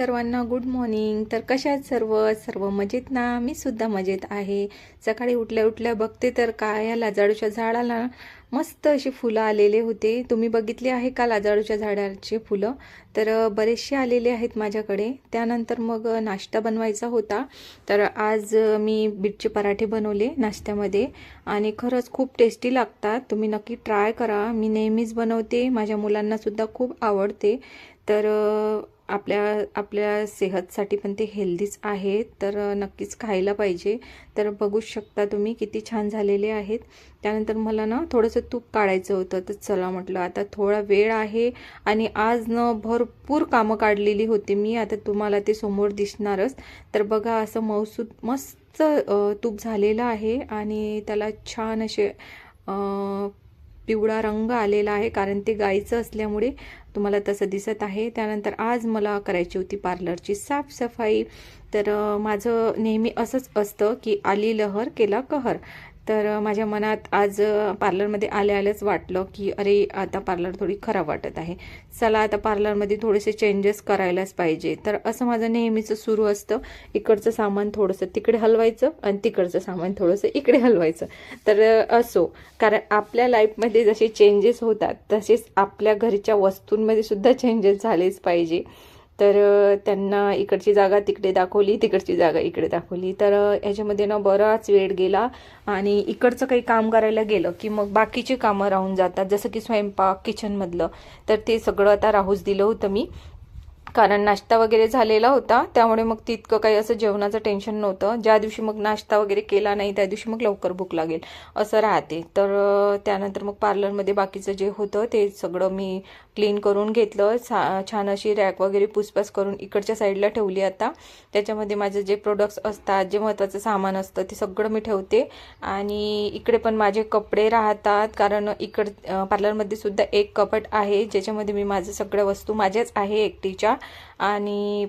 सर्वांना good morning तर कशा आहेत सर्व? सर्व मजेत ना? मी सुद्धा मजेत आहे. सकाळी उठल्या उठल्या बघते तर काय? या लाजाडूच्या झाडाला मस्त अशी फुलं आलेले होते. तुम्ही बघितले आहे का लाजाडूच्या झाडाची फुलं? तर बरेचसे आलेले आहेत माझ्याकडे. त्यानंतर मग नाश्ता बनवायचा होता. तर आज मी बीटचे पराठे बनवले नाश्त्यामध्ये. आणि खरंच खूप टेस्टी लागतात. तुम्ही नक्की ट्राय करा. मी नेहमीच बनवते. माझ्या मुलांनासुद्धा खूप आवडते. तर आपल्या आपल्या सेहतसाठी पण ते हेल्दीच आहेत तर नक्कीच खायला पाहिजे. तर बघू शकता तुम्ही किती छान झालेले आहेत. त्यानंतर मला ना थोडंसं तूप काढायचं होतं तर चला म्हटलं आता थोडा वेळ आहे आणि आज न भरपूर कामं काढलेली होती मी आता तुम्हाला ते समोर दिसणारच. तर बघा असं मौसूद मस्त तूप झालेलं आहे आणि त्याला छान असे पिवळा रंग आलेला आहे कारण ते गाईचं असल्यामुळे तुम्हाला तसं दिसत आहे. त्यानंतर आज मला करायची होती पार्लरची साफसफाई. तर माझं नेहमी असंच असतं की आली लहर केला कहर. तर माझ्या मनात आज पार्लरमध्ये आल्या आल्याच वाटलं की अरे आता पार्लर थोडी खराब वाटत आहे. चला आता पार्लरमध्ये थोडेसे चेंजेस करायलाच पाहिजे. तर असं माझं नेहमीचं सुरू असतं. इकडचं सामान थोडंसं तिकडे हलवायचं आणि तिकडचं सामान थोडंसं इकडे हलवायचं. तर असो. कारण आपल्या लाईफमध्ये जसे चेंजेस होतात तसेच आपल्या घरच्या वस्तूंमध्ये सुद्धा चेंजेस झालेच पाहिजे. तर त्यांना इकडची जागा तिकडे दाखवली तिकडची जागा इकडे दाखवली. तर ह्याच्यामध्ये याच्यामध्ये ना बराच वेळ गेला आणि इकडचं काही काम करायला गेलं की मग बाकीची कामं राहून जातात. जसं की स्वयंपाक किचनमधलं तर ते सगळं आता राहूच दिलं होतं मी. कारण नाश्ता वगैरे झालेला होता त्यामुळे मग तितकं काही असं जेवणाचं टेन्शन नव्हतं. ज्या दिवशी मग नाश्ता वगैरे केला नाही त्या दिवशी मग लवकर भूक लागेल असं राहते. तर त्यानंतर मग पार्लरमध्ये बाकीचं जे होतं ते सगळं मी क्लीन करून घेतलं. छा छान अशी रॅक वगैरे पुसपास करून इकडच्या साईडला ठेवली आता. त्याच्यामध्ये माझे जे प्रोडक्ट्स असतात जे महत्त्वाचं सामान असतं ते सगळं मी ठेवते. आणि इकडे पण माझे कपडे राहतात कारण इकड पार्लरमध्ये सुद्धा एक कपट आहे ज्याच्यामध्ये मी माझं सगळ्या वस्तू माझ्याच आहे एकटीच्या. आणि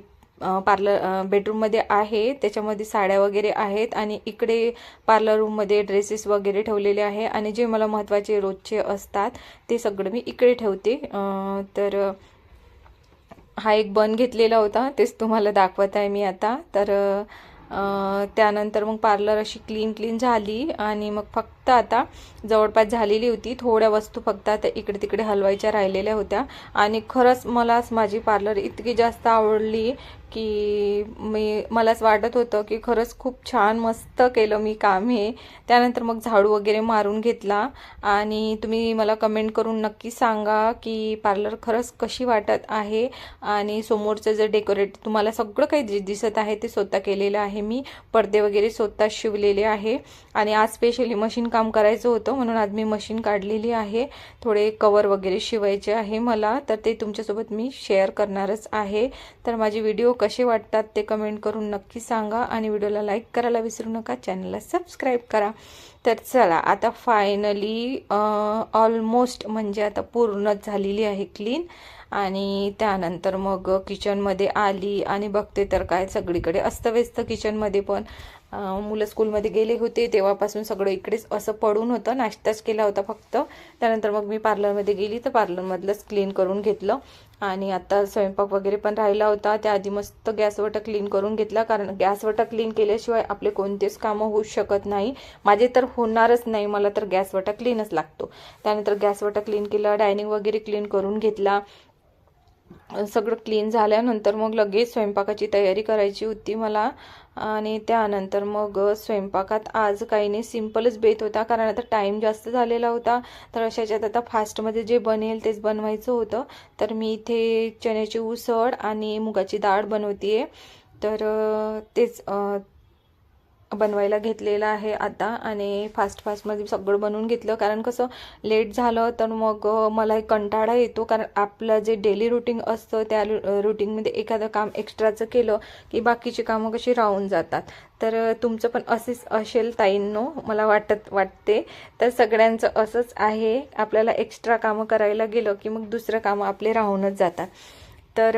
पार्लर बेडरूममध्ये आहे त्याच्यामध्ये साड्या वगैरे आहेत आणि इकडे पार्लर रूममध्ये ड्रेसेस वगैरे ठेवलेले आहे आणि जे मला महत्त्वाचे रोजचे असतात ते सगळं मी इकडे ठेवते. तर हा एक बन घेतलेला होता तेच तुम्हाला दाखवत आहे मी आता. तर त्यानंतर मग पार्लर अशी क्लीन क्लीन झाली आणि मग फक्त आता जवळपास झालेली होती. थोड्या वस्तू फक्त आता इकडे तिकडे हलवायच्या राहिलेल्या होत्या. आणि खरंच मलाच माझी पार्लर इतकी जास्त आवडली की मी मलाच वाटत होतं की खरंच खूप छान मस्त केलं मी काम हे. त्यानंतर मग झाडू वगैरे मारून घेतला. आणि तुम्ही मला कमेंट करून नक्की सांगा की पार्लर खरंच कशी वाटत आहे. आणि समोरचं जे डेकोरेट तुम्हाला सगळं काही जे दिसत आहे ते स्वतः केलेलं आहे मी. पडदे वगैरे स्वतः शिवलेले आहे. आणि आज स्पेशली मशीन काम करायचं होतं म्हणून आज मी मशीन काढलेली आहे. थोडे कवर वगैरे शिवायचे आहे मला. तर ते तुमच्यासोबत मी शेअर करणारच आहे. तर माझी व्हिडिओ कसे वाटतात ते कमेंट करून नक्की सांगा आणि व्हिडिओला लाईक करायला विसरू नका चॅनलला सबस्क्राईब करा. तर चला आता फायनली ऑलमोस्ट म्हणजे आता पूर्णच झालेली आहे क्लीन आणि त्यानंतर मग किचनमध्ये आली आणि बघते तर काय सगळीकडे अस्तव्यस्त किचनमध्ये पण. मुलं स्कूलमध्ये गेले होते तेव्हापासून सगळं इकडेच असं पडून होतं. नाश्ताच केला होता फक्त. त्यानंतर मग मी पार्लरमध्ये गेली तर पार्लरमधलंच क्लीन करून घेतलं. आणि आता स्वयंपाक वगैरे पण राहिला होता. त्याआधी मस्त गॅसवटा क्लीन करून घेतला कारण गॅसवटा क्लीन केल्याशिवाय आपले कोणतेच कामं होऊ शकत नाही. माझे तर होणारच नाही मला तर गॅसवटा क्लीनच लागतो. त्यानंतर गॅसवटा क्लीन केला डायनिंग वगैरे क्लीन करून घेतला. सगळं क्लीन झाल्यानंतर मग लगेच स्वयंपाकाची तयारी करायची होती मला. आणि त्यानंतर मग स्वयंपाकात आज काही नाही सिम्पलच बेत होता. कारण आता टाईम जास्त झालेला होता. तर अशाच्यात आता फास्टमध्ये जे बनेल तेच बनवायचं होतं. तर मी इथे चण्याची उसळ आणि मुगाची डाळ बनवते तर तेच बनवायला घेतलेलं आहे आता आणि फास्ट फास्टमध्ये सगळं बनवून घेतलं. कारण कसं लेट झालं तर मग मला एक कंटाळा येतो. कारण आपलं जे डेली रुटीन असतं त्या रुटीनमध्ये एखादं काम एक्स्ट्राचं केलं की बाकीची कामं कशी राहून जातात. तर तुमचं पण असेच असेल ताईंनो मला वाटत वाटते. तर सगळ्यांचं असंच आहे. आपल्याला एक्स्ट्रा कामं करायला गेलं की मग दुसरं कामं आपले राहूनच जातात. तर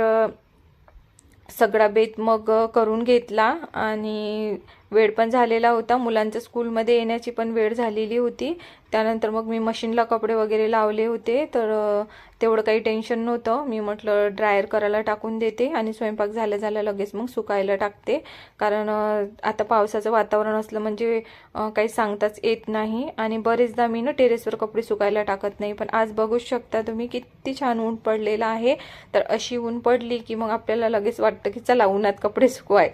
सगळा बेत मग करून घेतला आणि वेळ पण झालेला होता. मुलांचं स्कूलमध्ये येण्याची पण वेळ झालेली होती. त्यानंतर मग मी मशीनला कपडे वगैरे लावले होते. तर तेवढं काही टेन्शन नव्हतं. मी म्हटलं ड्रायर करायला टाकून देते आणि स्वयंपाक झाल्या झाल्या लगेच मग सुकायला टाकते. कारण आता पावसाचं वातावरण असलं म्हणजे काही सांगताच येत नाही. आणि बरेचदा मी ना टेरेसवर कपडे सुकायला टाकत नाही. पण आज बघूच शकता तुम्ही किती छान ऊन पडलेलं आहे. तर अशी ऊन पडली की मग आपल्याला लगेच वाटतं की चला उन्हात कपडे सुकवाय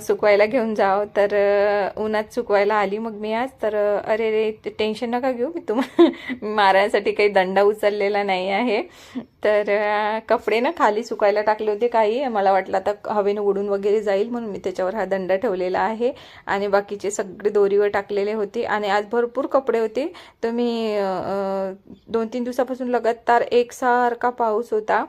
सुकवायला घेऊन जाव. तर तर उन्हात सुकवायला आली मग मी आज. तर अरे रे ते टेन्शन नका घेऊ मी तुम्हाला मारायसाठी काही दंडा उचललेला नाही आहे. तर कपडे ना खाली सुकायला टाकले होते काही. मला वाटलं आता हवेनं उडून वगैरे जाईल म्हणून मी त्याच्यावर हा दंडा ठेवलेला आहे. आणि बाकीचे सगळे दोरीवर टाकलेले होते. आणि आज भरपूर कपडे होते. तर मी दोन तीन दिवसापासून लगातार एकसारखा पाऊस होता.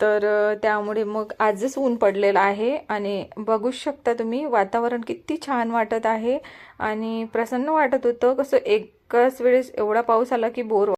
तर त्यामुळे मग आजच ऊन पडलेलं आहे आणि बघूच शकता तुम्ही वातावरण किती छान वाटत आहे आणि प्रसन्न वाटत होतं. कसं एकाच वेळेस एवढा पाऊस आला की बोर